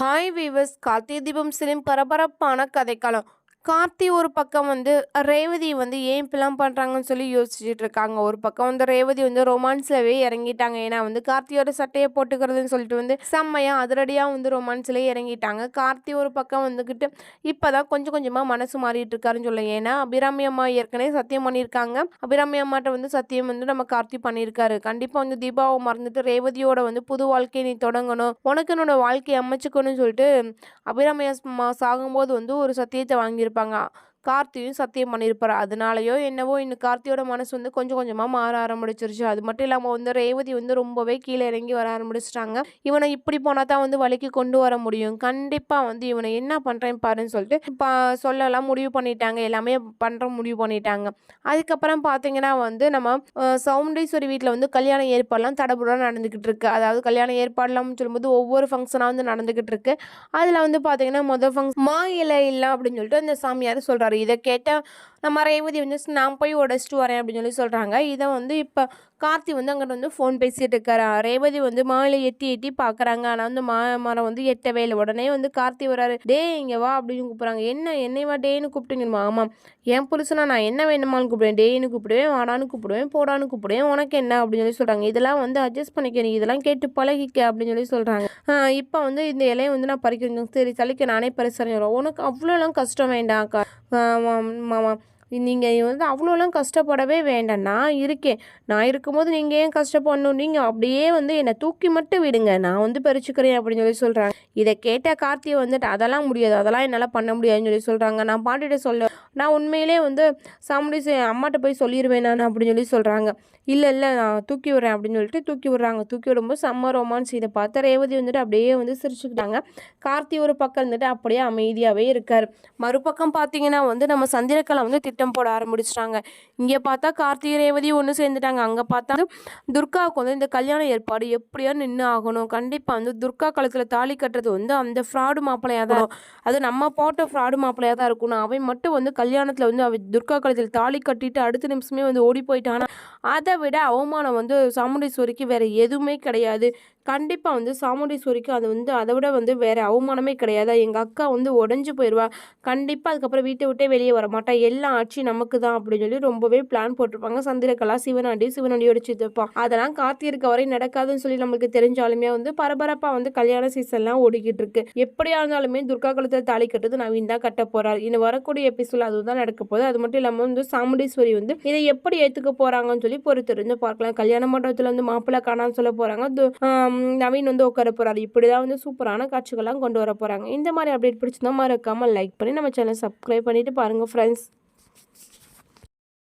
Hi viewers Karthigai Deepam சிலிம் பரபரப்பான கதைக்களம். கார்த்தி ஒரு பக்கம் வந்து ரேவதி வந்து ஏன் இப்பெல்லாம் பண்ணுறாங்கன்னு சொல்லி யோசிச்சுட்டு இருக்காங்க. ஒரு பக்கம் வந்து ரேவதி வந்து ரொமான்ஸ்லவே இறங்கிட்டாங்க. ஏன்னா வந்து கார்த்தியோட சட்டையை போட்டுக்கிறதுன்னு சொல்லிட்டு வந்து செம்மையாக அதிரடியாக வந்து ரொமான்ஸ்லேயே இறங்கிட்டாங்க. கார்த்தி ஒரு பக்கம் வந்துக்கிட்டு இப்போ தான் கொஞ்சம் கொஞ்சமாக மனசு மாறிட்டு இருக்காருன்னு சொல்ல ஏன்னா அபிராமி அம்மா ஏற்கனவே சத்தியம் பண்ணியிருக்காங்க. அபிராமி அம்மாட்ட வந்து சத்தியம் வந்து நம்ம கார்த்தி பண்ணியிருக்காரு. கண்டிப்பாக வந்து தீபாவை மறந்துட்டு ரேவதியோட வந்து புது வாழ்க்கையை நீ தொடங்கணும். உனக்கு என்னோட வாழ்க்கையை அமைச்சுக்கணும்னு சொல்லிட்டு அபிராமி அம்மா சாகும்போது வந்து ஒரு சத்தியத்தை வாங்கியிருப்பாங்க. 帮啊 கார்த்தியும் சத்தியம் பண்ணியிருப்பாரு அதனாலயோ என்னவோ இன்னும் கார்த்தியோட மனசு வந்து கொஞ்சம் கொஞ்சமாக மாற ஆரம்பிச்சிருச்சு. அது மட்டும் இல்லாமல் வந்து ரேவதி வந்து ரொம்பவே கீழே இறங்கி வர ஆரம்பிச்சிட்டாங்க. இவனை இப்படி போனால் தான் வந்து வழிக்கு கொண்டு வர முடியும். கண்டிப்பாக வந்து இவனை என்ன பண்ணுறேன் பாருன்னு சொல்லிட்டு இப்போ சொல்லலாம் முடிவு பண்ணிட்டாங்க. எல்லாமே பண்ணுற முடிவு பண்ணிட்டாங்க. அதுக்கப்புறம் பார்த்தீங்கன்னா வந்து நம்ம சவுண்டேஸ்வரி வீட்டில் வந்து கல்யாண ஏற்பாடுலாம் தடபுடாக நடந்துக்கிட்டு இருக்கு. அதாவது கல்யாண ஏற்பாடுலாம் சொல்லும்போது ஒவ்வொரு ஃபங்க்ஷனாக வந்து நடந்துக்கிட்டு இருக்கு. அதில் வந்து பார்த்தீங்கன்னா மொதல் ஃபங்க்ஷன் மா இலை இல்லை அப்படின்னு சொல்லிட்டு அந்த சாமியார் சொல்கிறாரு இதை கேட்டால் நம்ம ரேவதி வந்து நான் போய் உடச்சிட்டு வரேன் அப்படின்னு சொல்லி சொல்கிறாங்க இதை வந்து இப்போ கார்த்தி வந்து அங்கிட்ட வந்து ஃபோன் பேசிகிட்டு இருக்கிறான் ரேவதி வந்து மாலை எட்டி எட்டி பார்க்குறாங்க ஆனால் வந்து மா மரம் வந்து எட்டவே இல்லை. உடனே வந்து கார்த்தி வராரு டே இங்கே வா அப்படின்னு கூப்பிட்றாங்க. என்ன என்னை வா டேன்னு கூப்பிட்டுங்கம்மா ஆமாம். என் புருஷனா? நான் என்ன வேணுமான்னு கூப்பிடுவேன். டேன்னு கூப்பிடுவேன் வாடான்னு கூப்பிடுவேன் போடான்னு கூப்பிடுவேன். உனக்கு என்ன? அப்படின்னு சொல்லி சொல்கிறாங்க இதெல்லாம் வந்து அட்ஜஸ்ட் பண்ணிக்க. நீ இதெல்லாம் கேட்டு பழகிக்க அப்படின்னு சொல்லி சொல்கிறாங்க இப்போ வந்து இந்த இலையை வந்து நான் பறிக்கணும். சரி தலைக்கு நானே பரிசனைகிறோம் உனக்கு அவ்வளோலாம் கஷ்டம் வேண்டாம்க்கா மாமா நீங்கள் வந்து அவ்வளோலாம் கஷ்டப்படவே வேண்டாம். நான் இருக்கேன். நான் இருக்கும்போது நீங்கள் ஏன் கஷ்டப்படணும்? நீங்கள் அப்படியே வந்து என்னை தூக்கி மட்டும் விடுங்க. நான் வந்து பறிச்சுக்கிறேன் அப்படின்னு சொல்லி சொல்கிறாங்க இதை கேட்ட கார்த்தியை வந்துட்டு அதெல்லாம் முடியாது. அதெல்லாம் என்னால் பண்ண முடியாதுன்னு சொல்லி சொல்கிறாங்க நான் பாட்டிகிட்ட சொல்ல நான் உண்மையிலே வந்து சாமுடி அம்மாட்ட போய் சொல்லிடுவேன் நான் அப்படின்னு சொல்லி சொல்கிறாங்க இல்லை இல்லை நான் தூக்கி விட்றேன் அப்படின்னு சொல்லிட்டு தூக்கி விட்றாங்க. தூக்கி விடும்போது செம்ம ரொமான்ஸ் இதை பார்த்து ரேவதி வந்துட்டு அப்படியே வந்து சிரிச்சுக்கிட்டாங்க. கார்த்தி ஒரு பக்கம் இருந்துட்டு அப்படியே அமைதியாகவே இருக்கார். மறுபக்கம் பார்த்தீங்கன்னா வந்து நம்ம சந்திரக்கலை வந்து திட்டம் போட ஆரம்பிச்சிட்டாங்க. இங்கே பார்த்தா கார்த்திகை ரேவதி ஒன்று சேர்ந்துட்டாங்க. அங்கே பார்த்தா துர்காவுக்கு வந்து இந்த கல்யாண ஏற்பாடு எப்படியோ நின்று ஆகணும். கண்டிப்பாக வந்து துர்கா கழுத்தில் தாலி கட்டுறது வந்து அந்த ஃப்ராடு மாப்பிள்ளையாக தான் இருக்கும். அது நம்ம போட்ட ஃப்ராடு மாப்பிள்ளையாக தான் இருக்கணும். அவன் மட்டும் வந்து கல்யாணத்தில் வந்து அவ துர்கா கழுத்தில் தாலி கட்டிட்டு அடுத்த நிமிஷமே வந்து ஓடி போயிட்டானா? அதை விட அவமானம் வந்து சாமுண்டீஸ்வரிக்கு வேறு எதுவுமே கிடையாது. கண்டிப்பாக வந்து சாமுண்டீஸ்வரிக்கு அது வந்து அதை விட வந்து வேறு அவமானமே கிடையாது. எங்கள் அக்கா வந்து உடஞ்சி போயிடுவா கண்டிப்பாக அதுக்கப்புறம் வீட்டை விட்டே வெளியே வர மாட்டா. எல்லா ஆட்சி நமக்கு தான் அப்படின்னு சொல்லி ரொம்பவே பிளான் போட்டிருப்பாங்க. சந்திரகலா சிவனாண்டி சிவனாண்டியோட சித்தப்பா. அதெல்லாம் காத்திருக்க வரை நடக்காதுன்னு சொல்லி நம்மளுக்கு தெரிஞ்சாலுமே வந்து பரபரப்பாக வந்து கல்யாண சீசன்லாம் ஓடிக்கிட்டு இருக்கு. எப்படியா இருந்தாலுமே துர்கா கழுத்தில் தாலி கட்டுறது நவீன் தான் கட்ட போகிறார் இன்னும் வரக்கூடிய எபிசோட் அதுதான் நடக்க போகுது. அது மட்டும் இல்லாமல் வந்து சாமுண்டீஸ்வரி வந்து இதை எப்படி ஏற்றுக்க போறாங்கன்னு சொல்லி பொறுத்திருந்து பார்க்கலாம். கல்யாண மண்டபத்தில் வந்து மாப்பிள்ளை காணான்னு சொல்ல போறாங்க. நவீன் வந்து உட்கார போறாரு. இப்படிதான் வந்து சூப்பரான காட்சிகள்லாம் கொண்டு வர போறாங்க. இந்த மாதிரி அப்டேட் பிடிச்சிருந்தா மறக்காம லைக் பண்ணி நம்ம சேனல் சப்ஸ்கிரைப் பண்ணிட்டு பாருங்க ஃப்ரெண்ட்ஸ்